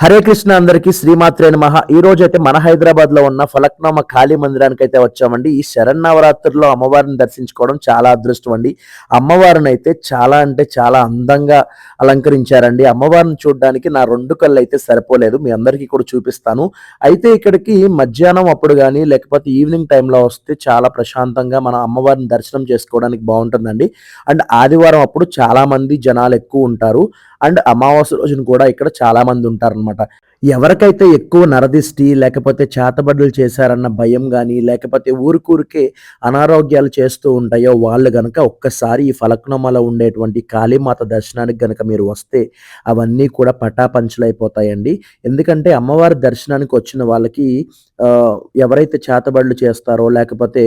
హరే కృష్ణ అందరికీ శ్రీమాత్రే నమ. ఈ రోజు అయితే మన హైదరాబాద్లో ఉన్న ఫలక్నామ కాళీ మందిరానికి అయితే వచ్చామండి. ఈ శరన్నవరాత్రుల్లో అమ్మవారిని దర్శించుకోవడం చాలా అదృష్టం అండి. అమ్మవారిని అయితే చాలా అంటే చాలా అందంగా అలంకరించారండి. అమ్మవారిని చూడడానికి నా రెండు కళ్ళు అయితే సరిపోలేదు. మీ అందరికీ కూడా చూపిస్తాను. అయితే ఇక్కడికి మధ్యాహ్నం అప్పుడు కానీ లేకపోతే ఈవినింగ్ టైంలో వస్తే చాలా ప్రశాంతంగా మన అమ్మవారిని దర్శనం చేసుకోవడానికి బాగుంటుందండి. అండ్ ఆదివారం అప్పుడు చాలా మంది జనాలు ఎక్కువ ఉంటారు. అండ్ అమావాస్య రోజున కూడా ఇక్కడ చాలా మంది ఉంటారన్నమాట ఎవరికైతే ఎక్కువ నరదిష్టి లేకపోతే చేతబడులు చేశారన్న భయం కానీ లేకపోతే ఊరికూరికే అనారోగ్యాలు చేస్తూ ఉంటాయో వాళ్ళు గనక ఒక్కసారి ఈ ఫలక్నమలో ఉండేటువంటి కాళీమాత దర్శనానికి గనక మీరు వస్తే అవన్నీ కూడా పటాపంచలైపోతాయండి. ఎందుకంటే అమ్మవారి దర్శనానికి వచ్చిన వాళ్ళకి ఎవరైతే చేతబడులు చేస్తారో లేకపోతే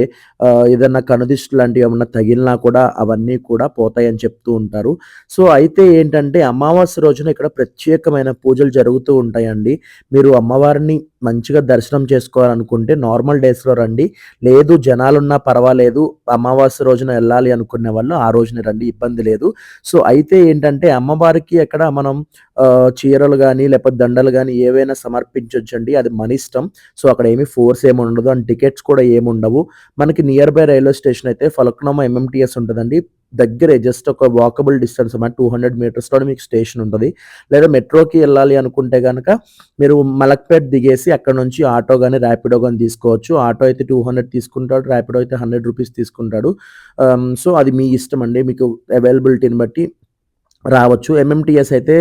ఏదన్నా కనుదిష్టి లాంటివి ఏమన్నా తగిలినా కూడా అవన్నీ కూడా పోతాయని చెప్తూ ఉంటారు. సో అయితే ఏంటంటే అమావాస్య రోజున ఇక్కడ ప్రత్యేకమైన పూజలు జరుగుతూ ఉంటాయండి. మీరు అమ్మవారిని మంచిగా దర్శనం చేసుకోవాలనుకుంటే నార్మల్ డేస్లో రండి. లేదు జనాలున్నా పర్వాలేదు అమావాస్య రోజున వెళ్ళాలి అనుకునే వాళ్ళు ఆ రోజున రండి ఇబ్బంది లేదు. సో అయితే ఏంటంటే అమ్మవారికి అక్కడ మనం చీరలు కానీ లేకపోతే దండలు కానీ ఏవైనా సమర్పించొచ్చండి. అది మన ఇష్టం. సో అక్కడ ఏమి ఫోర్స్ ఏమి ఉండదు. అండ్ టికెట్స్ కూడా ఏమి ఉండవు. మనకి నియర్ బై రైల్వే స్టేషన్ అయితే ఫలక్నామా ఎంఎంటీఎస్ ఉంటుందండి. దగ్గరే జస్ట్ ఒక వాకబుల్ డిస్టెన్స్ అన్నమాట టూ హండ్రెడ్ మీటర్స్లో మీకు స్టేషన్ ఉంటుంది. లేదా మెట్రోకి వెళ్ళాలి అనుకుంటే కనుక మీరు మలక్పేట్ దిగేసి అక్కడ నుంచి ఆటో కానీ ర్యాపిడో కానీ తీసుకోవచ్చు. ఆటో అయితే టూ హండ్రెడ్ తీసుకుంటాడు ర్యాపిడో అయితే హండ్రెడ్ రూపీస్ తీసుకుంటాడు. Um, సో అది మీ ఇష్టం అండి. మీకు అవైలబిలిటీని బట్టి రావచ్చు. ఎంఎంటీఎస్ అయితే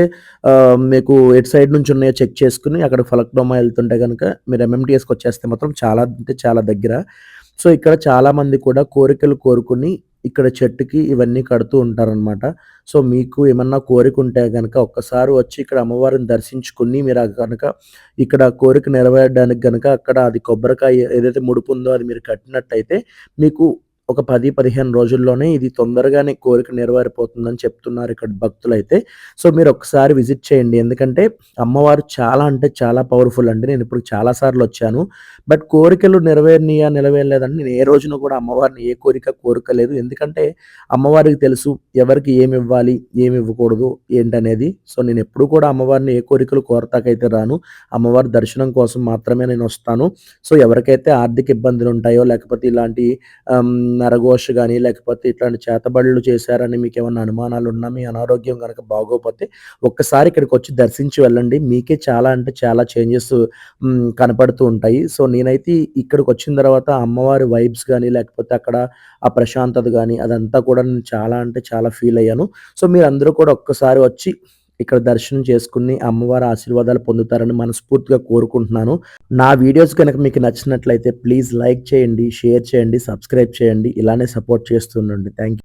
um, మీకు ఎటు సైడ్ నుంచి ఉన్నాయో చెక్ చేసుకుని అక్కడ ఫలక్డోమా వెళ్తుంటే కనుక మీరు ఎంఎంటీఎస్కి వచ్చేస్తే మాత్రం చాలా అంటే చాలా దగ్గర. సో ఇక్కడ చాలామంది కూడా కోరికలు కోరుకుని ఇక్కడ చెట్టుకి ఇవన్నీ కడుతూ ఉంటారనమాట సో మీకు ఏమన్నా కోరిక ఉంటే కనుక ఒక్కసారి వచ్చి ఇక్కడ అమ్మవారిని దర్శించుకుని మీరు కనుక ఇక్కడ కోరిక నెరవేరడానికి కనుక అక్కడ అది కొబ్బరికాయ ఏదైతే ముడుపు ఉందో అది మీరు కట్టినట్టయితే మీకు ఒక పది పదిహేను రోజుల్లోనే ఇది తొందరగానే కోరిక నెరవేరిపోతుందని చెప్తున్నారు ఇక్కడ భక్తులు అయితే సో మీరు ఒకసారి విజిట్ చేయండి. ఎందుకంటే అమ్మవారు చాలా అంటే చాలా పవర్ఫుల్ అండి. నేను ఇప్పుడు చాలా సార్లు వచ్చాను. బట్ కోరికలు నెరవేరినయా నెరవేరలేదని నేను ఏ రోజున కూడా అమ్మవారిని ఏ కోరిక కోరుకలేదు. ఎందుకంటే అమ్మవారికి తెలుసు ఎవరికి ఏమి ఇవ్వాలి ఏమి ఇవ్వకూడదు ఏంటనేది. సో నేను ఎప్పుడు కూడా అమ్మవారిని ఏ కోరికలు కోరతాకైతే రాను. అమ్మవారి దర్శనం కోసం మాత్రమే నేను వస్తాను. సో ఎవరికైతే ఆర్థిక ఇబ్బందులు ఉంటాయో లేకపోతే ఇలాంటి నరఘోష కానీ లేకపోతే ఇట్లాంటి చేతబడులు చేశారని మీకు ఏమైనా అనుమానాలు ఉన్నా మీ అనారోగ్యం కనుక బాగోకపోతే ఒక్కసారి ఇక్కడికి వచ్చి దర్శించి వెళ్ళండి. మీకే చాలా అంటే చాలా చేంజెస్ కనపడుతూ ఉంటాయి. సో నేనైతే ఇక్కడికి వచ్చిన తర్వాత అమ్మవారి వైబ్స్ కానీ లేకపోతే అక్కడ ఆ ప్రశాంతత కానీ అదంతా కూడా నేను చాలా అంటే చాలా ఫీల్ అయ్యాను. సో మీరు అందరూ కూడా ఒక్కసారి వచ్చి ఇక్కడ దర్శనం చేసుకుని అమ్మవారి ఆశీర్వాదాలు పొందుతారని మనస్ఫూర్తిగా కోరుకుంటున్నాను. నా వీడియోస్ కనుక మీకు నచ్చినట్లయితే ప్లీజ్ లైక్ చేయండి షేర్ చేయండి సబ్స్క్రైబ్ చేయండి. ఇలానే సపోర్ట్ చేస్తుండండి. Thank you